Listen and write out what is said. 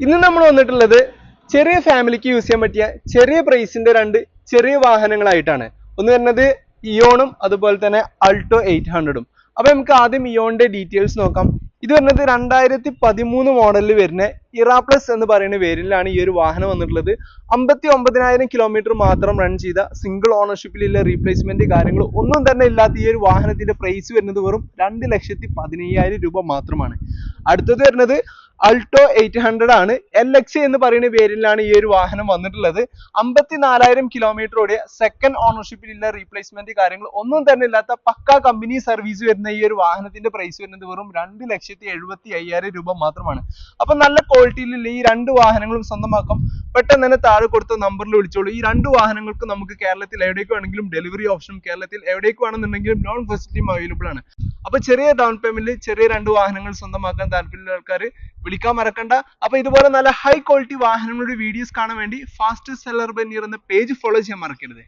ഇന്ന് നമ്മൾ വന്നിട്ടുള്ളത് ചെറിയ ഫാമിലിക്ക് യൂസ് ചെയ്യാൻ പറ്റിയ ചെറിയ പ്രൈസിന്റെ രണ്ട് ചെറിയ വാഹനങ്ങളായിട്ടാണ്. ഒന്ന് വരുന്നത് ഇയോണും അതുപോലെ തന്നെ അൾട്ടോ എയ്റ്റ് ഹൺഡ്രഡും. അപ്പൊ നമുക്ക് ആദ്യം ഇയോണിന്റെ ഡീറ്റെയിൽസ് നോക്കാം. ഇത് വരുന്നത് രണ്ടായിരത്തി പതിമൂന്ന് മോഡലിൽ വരുന്ന ഇറ എന്ന് പറയുന്ന പേരിലാണ് ഈ ഒരു വാഹനം വന്നിട്ടുള്ളത്. അമ്പത്തി ഒമ്പതിനായിരം കിലോമീറ്റർ മാത്രം റൺ ചെയ്ത സിംഗിൾ ഓണർഷിപ്പിലുള്ള റീപ്ലേസ്മെന്റ് കാര്യങ്ങൾ ഒന്നും തന്നെ ഇല്ലാത്ത ഈ ഒരു വാഹനത്തിന്റെ പ്രൈസ് വരുന്നത് വെറും രണ്ട് ലക്ഷത്തി പതിനയ്യായിരം രൂപ മാത്രമാണ്. അടുത്തത് വരുന്നത് അൾട്ടോ എയ്റ്റ് ഹൺഡ്രഡ് ആണ്. എൽ എക്സ് എന്ന് പറയുന്ന പേരിലാണ് ഈ ഒരു വാഹനം വന്നിട്ടുള്ളത്. അമ്പത്തിനാലായിരം കിലോമീറ്റർ ഓടിയ സെക്കൻഡ് ഓണർഷിപ്പിലുള്ള റീപ്ലേസ്മെന്റ് കാര്യങ്ങൾ ഒന്നും തന്നെ ഇല്ലാത്ത പക്ക കമ്പനി സർവീസ് വരുന്ന ഈ ഒരു വാഹനത്തിന്റെ പ്രൈസ് വരുന്നത് വെറും രണ്ട് ലക്ഷത്തി എഴുപത്തി അയ്യായിരം രൂപ മാത്രമാണ്. അപ്പൊ നല്ല ക്വാളിറ്റിയിലുള്ള ഈ രണ്ട് വാഹനങ്ങളും സ്വന്തമാക്കാം. പെട്ടെന്ന് തന്നെ താഴെ കൊടുത്ത നമ്പറിൽ വിളിച്ചോളൂ. ഈ രണ്ട് വാഹനങ്ങൾക്കും നമുക്ക് കേരളത്തിൽ എവിടേക്ക് വേണമെങ്കിലും ഡെലിവറി ഓപ്ഷനും കേരളത്തിൽ എവിടേക്ക് വേണമെന്നുണ്ടെങ്കിലും ലോൺ ഫെസിലിറ്റിയും അവൈലബിൾ ആണ്. അപ്പൊ ചെറിയ ഡൗൺ പേയ്മെന്റിൽ ചെറിയ രണ്ട് വാഹനങ്ങൾ സ്വന്തമാക്കാൻ താല്പര്യമുള്ള ആൾക്കാർ വിളിക്കാൻ മറക്കണ്ട. അപ്പൊ ഇതുപോലെ നല്ല ഹൈ ക്വാളിറ്റി വാഹനങ്ങളുടെ വീഡിയോസ് കാണാൻ വേണ്ടി ഫാസ്റ്റ് സെല്ലർ ബെന്നിയർ എന്ന പേജ് ഫോളോ ചെയ്യാൻ മറക്കരുത്.